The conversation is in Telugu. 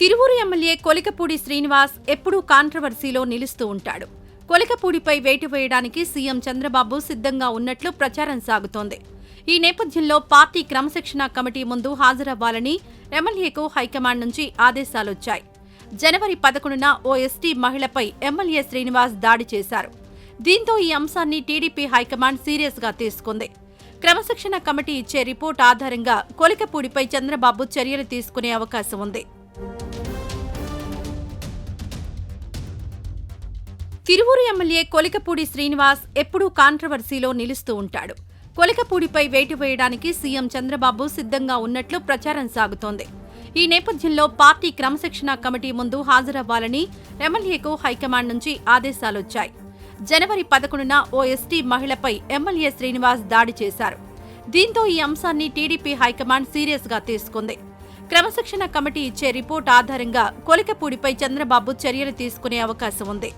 తిరువూరు ఎమ్మెల్యే కొలికపూడి శ్రీనివాస్ ఎప్పుడూ కాంట్రవర్సీలో నిలుస్తూ ఉంటాడు. కొలికపూడిపై వేటు వేయడానికి సీఎం చంద్రబాబు సిద్ధంగా ఉన్నట్లు ప్రచారం సాగుతోంది. ఈ నేపథ్యంలో పార్టీ క్రమశిక్షణ కమిటీ ముందు హాజరవ్వాలని ఎమ్మెల్యేకు హైకమాండ్ నుంచి ఆదేశాలొచ్చాయి. జనవరి పదకొండున ఓ ఎస్టీ మహిళపై ఎమ్మెల్యే శ్రీనివాస్ దాడి చేశారు. దీంతో ఈ అంశాన్ని టీడీపీ హైకమాండ్ సీరియస్గా తీసుకుంది. క్రమశిక్షణ కమిటీ ఇచ్చే రిపోర్ట్ ఆధారంగా కొలికపూడిపై చంద్రబాబు చర్యలు తీసుకునే అవకాశం ఉంది. తిరువూరు ఎమ్మెల్యే కొలికపూడి శ్రీనివాస్ ఎప్పుడూ కాంట్రవర్సీలో నిలుస్తూ ఉంటాడు. కొలికపూడిపై వేటు వేయడానికి సీఎం చంద్రబాబు సిద్ధంగా ఉన్నట్లు ప్రచారం సాగుతోంది. ఈ నేపథ్యంలో పార్టీ క్రమశిక్షణ కమిటీ ముందు హాజరవ్వాలని ఎమ్మెల్యేకు హైకమాండ్ నుంచి ఆదేశాలొచ్చాయి. జనవరి పదకొండున ఓ ఎస్టీ మహిళపై ఎమ్మెల్యే శ్రీనివాస్ దాడి చేశారు. దీంతో ఈ అంశాన్ని టీడీపీ హైకమాండ్ సీరియస్గా తీసుకుంది. క్రమశిక్షణ కమిటీ ఇచ్చే రిపోర్ట్ ఆధారంగా కొలికపూడిపై చంద్రబాబు చర్యలు తీసుకునే అవకాశం ఉంది.